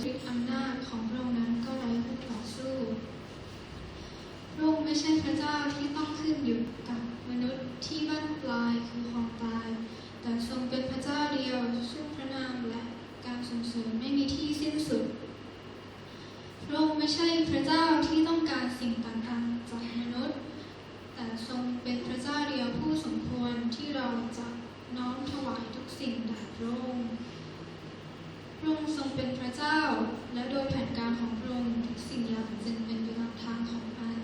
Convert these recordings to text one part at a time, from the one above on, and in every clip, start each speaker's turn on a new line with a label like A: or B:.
A: ชีวิตอำนาจของพระองค์นั้นก็ไร้คู่ต่อสู้พระองค์ไม่ใช่พระเจ้าที่ต้องขึ้นอยู่กับมนุษย์ที่บั้นปลายคือความตาย แต่ทรงเป็นพระเจ้าเดียวซึ่งพระนามและการส่งเสริมไม่มีที่สิ้นสุด พระองค์ไม่ใช่พระเจ้าที่ต้องการสิ่งต่างๆจากมนุษย์ แต่ทรงเป็นพระเจ้าเดียวผู้สมควรที่เราจะน้อมถวายทุกสิ่งแด่พระองค์ พระองค์ทรงเป็นพระเจ้า และโดยแผนการของพระองค์ทุกสิ่งอย่างจึงเป็นไปตามทางของมัน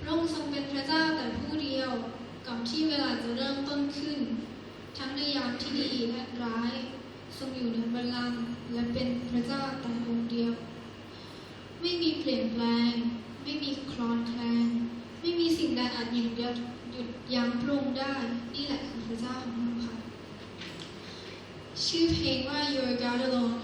A: พระองค์ทรงเป็นพระเจ้าแต่ผู้เดียวก่อน ที่เวลาจะเริ่มต้นขึ้น ทั้งในยามที่ดีและร้าย ทรงอยู่เหนือบัลลังก์และเป็นพระเจ้าแต่องค์เดียว ไม่มีเปลี่ยนแปลง ไม่มีคลอนแคลนไม่มีสิ่งใดอาจหยุดหยุดยั้งพระองค์ได้ นี่แหละคือพระเจ้าของเราค่ะชื่อเพลงว่า Your God Alone